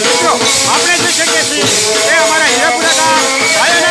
મિત્રો આપણે જોઈ શકીએ છીએ કે અમારા હીરાપુરા